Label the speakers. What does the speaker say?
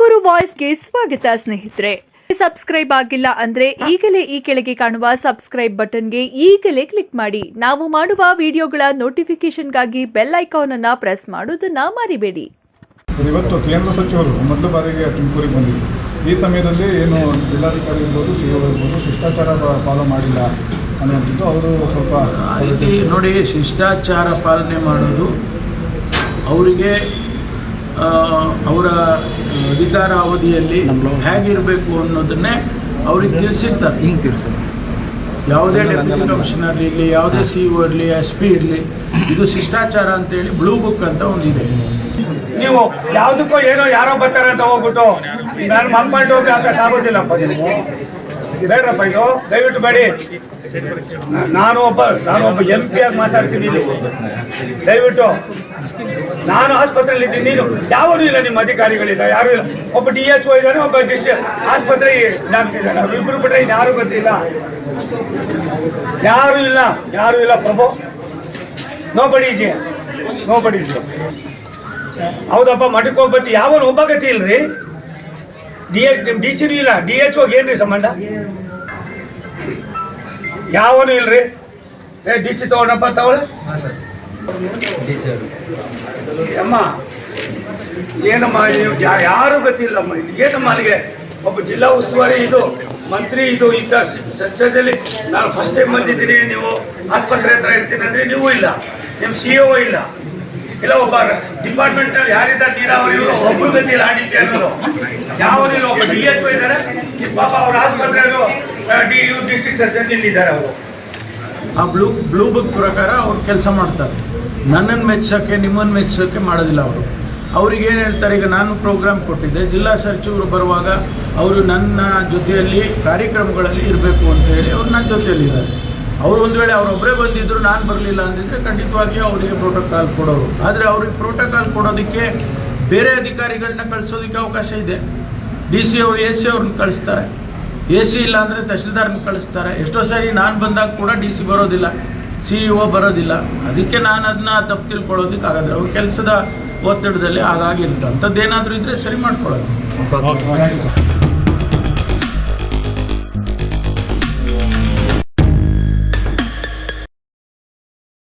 Speaker 1: ತುಮಕೂರು ವಾಯ್ಸ್ಗೆ ಸ್ವಾಗತ ಸ್ನೇಹಿತರೆ. ಸಬ್ಸ್ಕ್ರೈಬ್ ಆಗಿಲ್ಲ ಅಂದ್ರೆ ಈಗಲೇ ಈ ಕೆಳಗೆ ಕಾಣುವ ಸಬ್ಸ್ಕ್ರೈಬ್ ಬಟನ್ಗೆ ಈಗಲೇ ಕ್ಲಿಕ್ ಮಾಡಿ. ನಾವು ಮಾಡುವ ವಿಡಿಯೋಗಳ ನೋಟಿಫಿಕೇಶನ್ಗಾಗಿ ಬೆಲ್ ಐಕಾನ್ ಅನ್ನ ಪ್ರೆಸ್ ಮಾಡೋದನ್ನ ಮರಿಬೇಡಿ.
Speaker 2: ಇವತ್ತು ಕೇಂದ್ರ ಸಚಿವರು ಮೊದಲ ಬಾರಿಗೆ ತುಮಕೂರಿಗೆ ಬಂದಿದ್ದರು ಈ ಸಮಯದಲ್ಲಿ ಏನು ಜಿಲ್ಲಾಧಿಕಾರಿ ಇರ್ಬೋದು ಸಿ ಇರ್ಬೋದು ಶಿಷ್ಟಾಚಾರ ಫಾಲೋ ಮಾಡಿಲ್ಲ ಅನ್ನುವಂಥದ್ದು ಅವರು ಸ್ವಲ್ಪ
Speaker 3: ನೋಡಿ ಶಿಷ್ಟಾಚಾರ ಪಾಲನೆ ಮಾಡೋದು ಅವರಿಗೆ ಅವರ ಅಧಿಕಾರ ಅವಧಿಯಲ್ಲಿ ಹೇಗಿರಬೇಕು ಅನ್ನೋದನ್ನೇ ಅವ್ರಿಗೆ ತಿಳಿಸಿರ್ತಾರೆ.
Speaker 4: ಹಿಂಗೆ ತಿಳಿಸ
Speaker 3: ಯಾವುದೇ ಡೆಪ್ಯೂಟಿ ಕಮಿಷನರ್ ಇರಲಿ ಯಾವುದೇ ಸಿ ಒ ಇರಲಿ ಎಸ್ ಪಿ ಇರಲಿ ಇದು ಶಿಷ್ಟಾಚಾರ ಅಂತೇಳಿ ಬ್ಲೂ ಬುಕ್ ಅಂತ ಒಂದಿದೆ
Speaker 5: ನೀವು ಯಾವುದಕ್ಕೋ ಏನೋ ಯಾರೋ ಬರ್ತಾರೆ ಅಂತ ಹೋಗ್ಬಿಟ್ಟು ನಾನು ಮಂಪಾಲ್ಟ್ ಹೋಗಿ ಆಗೋದಿಲ್ಲಪ್ಪ ನೀವು. ಬೇಡ್ರಪ್ಪ ಇದು ದಯವಿಟ್ಟು ಬೇಡಿ. ನಾನು ಒಬ್ಬ ನಾನು ಒಬ್ಬ ಎಂ ಪಿ ಆಗಿ ಮಾತಾಡ್ತೀನಿ ಇಲ್ಲಿ. ದಯವಿಟ್ಟು. ನಾನು ಆಸ್ಪತ್ರೆಯಲ್ಲಿ ಇದ್ದೀನಿ ನೀನು ಯಾವನು ಇಲ್ಲ, ನಿಮ್ಮ ಅಧಿಕಾರಿಗಳಿಲ್ಲ, ಯಾರು ಇಲ್ಲ. ಒಬ್ಬ ಡಿ ಎಚ್ ಓ ಇದ್ದಾನೆ, ಒಬ್ಬ ಡಿಸ್ಟ್ರಿಕ್ಟ್ ಆಸ್ಪತ್ರೆ ಇದ್ದಾನೆ ಇಬ್ಬರು ಬಿಟ್ಟರೆ ಯಾರು ಗೊತ್ತಿಲ್ಲ. ಯಾರು ಇಲ್ಲ ಯಾರು ಇಲ್ಲ, Prabhu. Nobody ji nobody ji ಹೌದಪ್ಪ, ಮಠಕ್ಕೆ ಹೋಗ್ಬತ್ತಿ ಯಾವನು ಒಬ್ಬ ಗತಿ ಇಲ್ರಿ? ಡಿ ಎಚ್ ಡಿ ಸಿನೂ ಇಲ್ಲ. ಡಿ ಎಚ್ ಹೋಗಿ ಏನ್ರಿ ಸಂಬಂಧ? ಯಾವನು ಇಲ್ರಿ? ಏ, ಡಿ ಸಿ ತಗೊಂಡಪ್ಪ ತಗೊಳ್ಳಿ ಅಮ್ಮ, ಏನಮ್ಮ ಯಾರು ಗತಿ ಇಲ್ಲಮ್ಮ ಇಲ್ಲಿ? ಏನಮ್ಮ ಅಲ್ಲಿಗೆ? ಒಬ್ಬ ಜಿಲ್ಲಾ ಉಸ್ತುವಾರಿ ಇದು, ಮಂತ್ರಿ ಇದು ಇಂಥ ಸಚಿವದಲ್ಲಿ ನಾನು ಫಸ್ಟ್ ಟೈಮ್ ಬಂದಿದ್ದೀನಿ, ನೀವು ಆಸ್ಪತ್ರೆ ಹತ್ರ ಇರ್ತೀನಿ ಅಂದ್ರೆ ನೀವು ಇಲ್ಲ. ನಿಮ್ಮ ಸಿ ಒ ಇಲ್ಲ. ಇಲ್ಲ, ಒಬ್ಬ ಡಿಪಾರ್ಟ್ಮೆಂಟ್ನಲ್ಲಿ ಯಾರಿದ್ದಾರೆ? ನೀರಾವರಿ ಒಬ್ಬರು ಗತಿ ಇಲ್ಲ ಅನ್ನೋರು. ಪಿ ಯಾವನಿಲ್ಲ ಒಬ್ಬ ಡಿ ಎಸ್ ಇದ್ದಾರೆ. ಈ ಪಾಪ ಅವ್ರ ಆಸ್ಪತ್ರೆ ಡಿ ಯು ಡಿಸ್ಟ್ರಿಕ್ಟ್ ಸರ್ಜನ್ ಇಲ್ಲಿದ್ದಾರೆ ಅವರು.
Speaker 3: ಆ ಬ್ಲೂ ಬ್ಲೂ ಬುಕ್ ಪ್ರಕಾರ ಅವ್ರು ಕೆಲಸ ಮಾಡ್ತಾರೆ. ನನ್ನನ್ನು ಮೆಚ್ಚೋಕ್ಕೆ ನಿಮ್ಮನ್ನು ಮೆಚ್ಚೋಕ್ಕೆ ಮಾಡೋದಿಲ್ಲ ಅವರು. ಅವ್ರಿಗೆ ಏನು ಹೇಳ್ತಾರೆ, ಈಗ ನಾನು ಪ್ರೋಗ್ರಾಮ್ ಕೊಟ್ಟಿದ್ದೆ, ಜಿಲ್ಲಾ ಸಚಿವರು ಬರುವಾಗ ಅವರು ನನ್ನ ಜೊತೆಯಲ್ಲಿ ಕಾರ್ಯಕ್ರಮಗಳಲ್ಲಿ ಇರಬೇಕು ಅಂತ ಹೇಳಿ ಅವ್ರು ನನ್ನ ಜೊತೆಯಲ್ಲಿದ್ದಾರೆ ಅವರು ಒಂದು ವೇಳೆ ಅವರೊಬ್ಬರೇ ಬಂದಿದ್ದರು ನಾನು ಬರಲಿಲ್ಲ ಅಂದಿದ್ದರೆ ಖಂಡಿತವಾಗಿಯೂ ಅವರಿಗೆ ಪ್ರೋಟೋಕಾಲ್ ಕೊಡೋರು. ಆದರೆ ಅವ್ರಿಗೆ ಪ್ರೋಟೋಕಾಲ್ ಕೊಡೋದಕ್ಕೆ ಬೇರೆ ಅಧಿಕಾರಿಗಳನ್ನ ಕಳಿಸೋದಕ್ಕೆ ಅವಕಾಶ ಇದೆ. ಡಿ ಸಿ ಅವರು ಎ ಸಿ ಅವ್ರನ್ನ ಕಳಿಸ್ತಾರೆ. ಎ ಸಿ ಇಲ್ಲ ಅಂದರೆ ಕಳಿಸ್ತಾರೆ. ಎಷ್ಟೋ ಸಾರಿ ನಾನು ಬಂದಾಗ ಕೂಡ ಡಿ ಸಿ ಬರೋದಿಲ್ಲ. ಸಿ ಇ ಒ ಬರೋದಿಲ್ಲ. ಅದಕ್ಕೆ ನಾನು ಅದನ್ನ ತಪ್ಪು ತಿಳ್ಕೊಳ್ಳೋದಕ್ಕೆ ಆಗೋದಿಲ್ಲ. ಅವ್ರ ಕೆಲಸದ ಒತ್ತಡದಲ್ಲಿ ಹಾಗಾಗಿರುತ್ತೆ ಅಂಥದ್ದೇನಾದರೂ ಇದ್ದರೆ ಸರಿ ಮಾಡ್ಕೊಳ್ಳೋದು.